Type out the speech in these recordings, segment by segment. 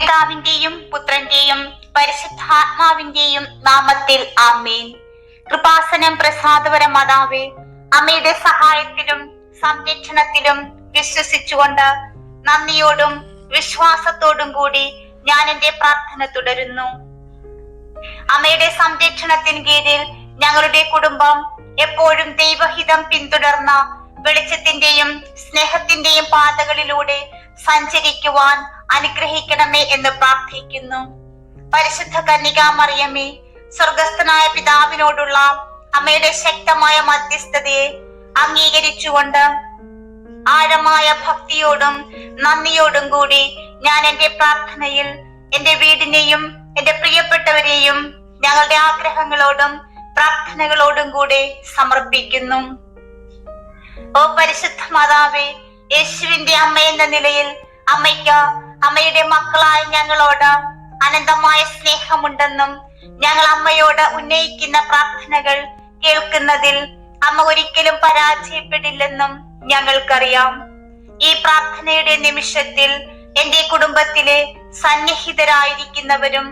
പിതാവിന്റെയും പുത്രന്റെയും പരിശുദ്ധാത്മാവിന്റെയും നാമത്തിൽ ആമേൻ. കൃപാസനം പ്രസാദപര മാതാവേ അമ്മയുടെ സഹായത്തിലും സംരക്ഷണത്തിലും വിശ്വസിച്ചുകൊണ്ട് നന്ദിയോടും വിശ്വാസത്തോടും കൂടി ഞാൻ എന്റെ പ്രാർത്ഥന തുടരുന്നു. അമ്മയുടെ സംരക്ഷണത്തിന് കീഴിൽ ഞങ്ങളുടെ കുടുംബം എപ്പോഴും ദൈവഹിതം പിന്തുടർന്ന വെളിച്ചത്തിന്റെയും സ്നേഹത്തിന്റെയും പാതകളിലൂടെ സഞ്ചരിക്കുവാൻ അനുഗ്രഹിക്കണമേ എന്ന് പ്രാർത്ഥിക്കുന്നു. പരിശുദ്ധ കന്യകാമറിയമേ സ്വർഗസ്ഥനായ പിതാവിനോടുള്ള അമ്മയുടെ ശക്തമായ മധ്യസ്ഥതയെ അംഗീകരിച്ചുകൊണ്ട് ആഴമായ ഭക്തിയോടും നന്ദിയോടും കൂടി ഞാൻ എന്റെ പ്രാർത്ഥനയിൽ എന്റെ വീടിനെയും എന്റെ പ്രിയപ്പെട്ടവരെയും ഞങ്ങളുടെ ആഗ്രഹങ്ങളോടും പ്രാർത്ഥനകളോടും കൂടെ സമർപ്പിക്കുന്നു. ഓ പരിശുദ്ധ മാതാവേ യേശുവിന്റെ അമ്മ എന്ന നിലയിൽ അമ്മയ്ക്ക് അമ്മയുടെ മക്കളായ ഞങ്ങളോട് അനന്തമായ സ്നേഹമുണ്ടെന്നും ഞങ്ങൾ അമ്മയോട് ഉന്നയിക്കുന്ന പ്രാർത്ഥനകൾ കേൾക്കുന്നതിൽ അമ്മ ഒരിക്കലും പരാജയപ്പെടില്ലെന്നും ഞങ്ങൾക്കറിയാം. ഈ പ്രാർത്ഥനയുടെ നിമിഷത്തിൽ എന്റെ കുടുംബത്തിലെ സന്നിഹിതരായിരിക്കുന്നവരും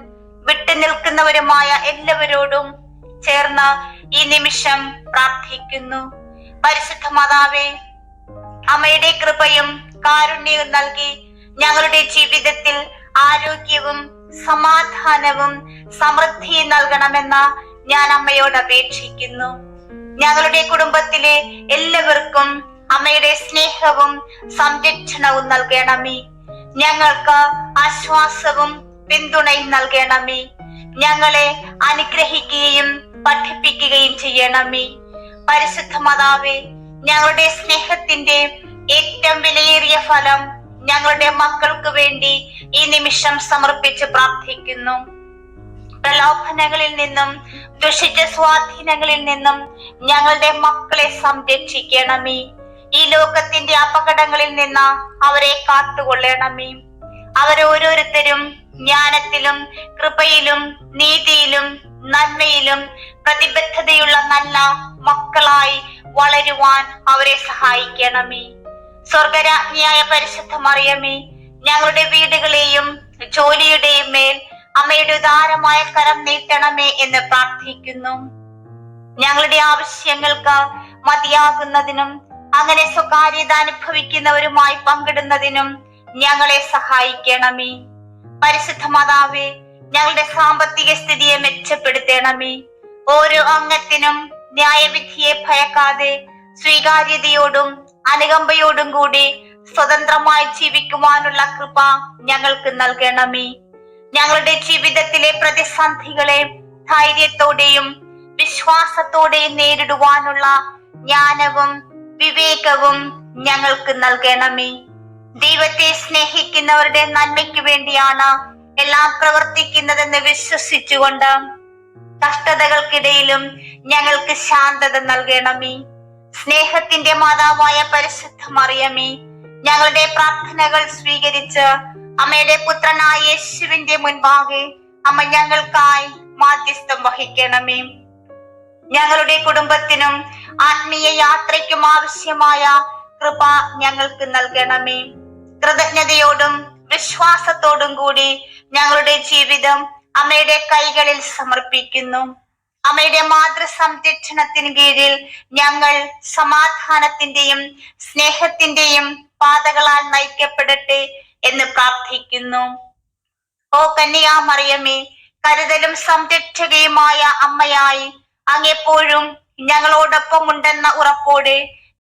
വിട്ടുനിൽക്കുന്നവരുമായ എല്ലാവരോടും ചേർന്ന് ഈ നിമിഷം പ്രാർത്ഥിക്കുന്നു. പരിശുദ്ധ മാതാവേ അമ്മയുടെ കൃപയും കാരുണ്യവും നൽകി ഞങ്ങളുടെ ജീവിതത്തിൽ ആരോഗ്യവും സമാധാനവും സമൃദ്ധിയും നൽകണമെന്ന ഞാൻ അമ്മയോട് അപേക്ഷിക്കുന്നു. ഞങ്ങളുടെ കുടുംബത്തിലെ എല്ലാവർക്കും അമ്മയുടെ സ്നേഹവും സംരക്ഷണവും നൽകണമേ. ഞങ്ങൾക്ക് ആശ്വാസവും പിന്തുണയും നൽകണമേ. ഞങ്ങളെ അനുഗ്രഹിക്കുകയും പഠിപ്പിക്കുകയും ചെയ്യണമേ. പരിശുദ്ധ മാതാവേ ഞങ്ങളുടെ സ്നേഹത്തിന്റെ ഏറ്റവും വിലയേറിയ ഫലം ഞങ്ങളുടെ മക്കൾക്ക് വേണ്ടി ഈ നിമിഷം സമർപ്പിച്ച് പ്രാർത്ഥിക്കുന്നു. പ്രലോഭനങ്ങളിൽ നിന്നും ദുഷിച്ച സ്വാധീനങ്ങളിൽ നിന്നും ഞങ്ങളുടെ മക്കളെ സംരക്ഷിക്കണമേ. ഈ ലോകത്തിന്റെ അപകടങ്ങളിൽ നിന്ന് അവരെ കാത്തുകൊള്ളണമേ. അവരോരോരുത്തരും ജ്ഞാനത്തിലും കൃപയിലും നീതിയിലും നന്മയിലും പ്രതിബദ്ധതയുള്ള നല്ല മക്കളായി വളരുവാൻ അവരെ സഹായിക്കണമേ. സ്വർഗരാജ്ഞിയായ പരിശുദ്ധ മറിയമേ ഞങ്ങളുടെ വീടുകളെയും ജോലിയുടെയും മേൽ അമ്മയുടെ ഉദാരമായ കരം നീട്ടണമേ എന്ന് പ്രാർത്ഥിക്കുന്നു. ഞങ്ങളുടെ ആവശ്യങ്ങൾക്ക് മതിയാകുന്നതിനും അങ്ങനെ സ്വകാര്യത അനുഭവിക്കുന്നവരുമായി പങ്കിടുന്നതിനും ഞങ്ങളെ സഹായിക്കണമേ. പരിശുദ്ധ മാതാവേ ഞങ്ങളുടെ സാമ്പത്തിക സ്ഥിതിയെ മെച്ചപ്പെടുത്തണമേ. ഓരോ അംഗത്തിനും ന്യായവിധിയെ ഭയക്കാതെ സ്വീകാര്യതയോടും അനുകമ്പയോടും കൂടി സ്വതന്ത്രമായി ജീവിക്കുവാനുള്ള കൃപ ഞങ്ങൾക്ക് നൽകണമേ. ഞങ്ങളുടെ ജീവിതത്തിലെ പ്രതിസന്ധികളെ ധൈര്യത്തോടെയും വിശ്വാസത്തോടെയും നേരിടുവാനുള്ള ജ്ഞാനവും വിവേകവും ഞങ്ങൾക്ക് നൽകണമേ. ദൈവത്തെ സ്നേഹിക്കുന്നവരുടെ നന്മയ്ക്ക് വേണ്ടിയാണ് എല്ലാം പ്രവർത്തിക്കുന്നതെന്ന് വിശ്വസിച്ചുകൊണ്ട് കഷ്ടതകൾക്കിടയിലും ഞങ്ങൾക്ക് ശാന്തത നൽകണമേ. സ്നേഹത്തിന്റെ മാതാവായ പരിശുദ്ധ മറിയമേ ഞങ്ങളുടെ പ്രാർത്ഥനകൾ സ്വീകരിച്ച് അമ്മയുടെ പുത്രനായ യേശുവിന്റെ മുൻപാകെ അമ്മ ഞങ്ങൾക്കായി മാധ്യസ്ഥം വഹിക്കണമേ. ഞങ്ങളുടെ കുടുംബത്തിനും ആത്മീയ യാത്രയ്ക്കും ആവശ്യമായ കൃപ ഞങ്ങൾക്ക് നൽകണമേ. കൃതജ്ഞതയോടും വിശ്വാസത്തോടും കൂടി ഞങ്ങളുടെ ജീവിതം അമ്മയുടെ കൈകളിൽ സമർപ്പിക്കുന്നു. അമ്മയുടെ മാതൃ സംരക്ഷണത്തിന് കീഴിൽ ഞങ്ങൾ സമാധാനത്തിന്റെയും സ്നേഹത്തിന്റെയും പാതകളാൽ നയിക്കപ്പെടട്ടെ എന്ന് പ്രാർത്ഥിക്കുന്നു. ഓ കന്യാമറിയമേ കരുതലും സംരക്ഷകയുമായ അമ്മയായി അങ്ങെപ്പോഴും ഞങ്ങളോടൊപ്പം ഉണ്ടെന്ന ഉറപ്പോടെ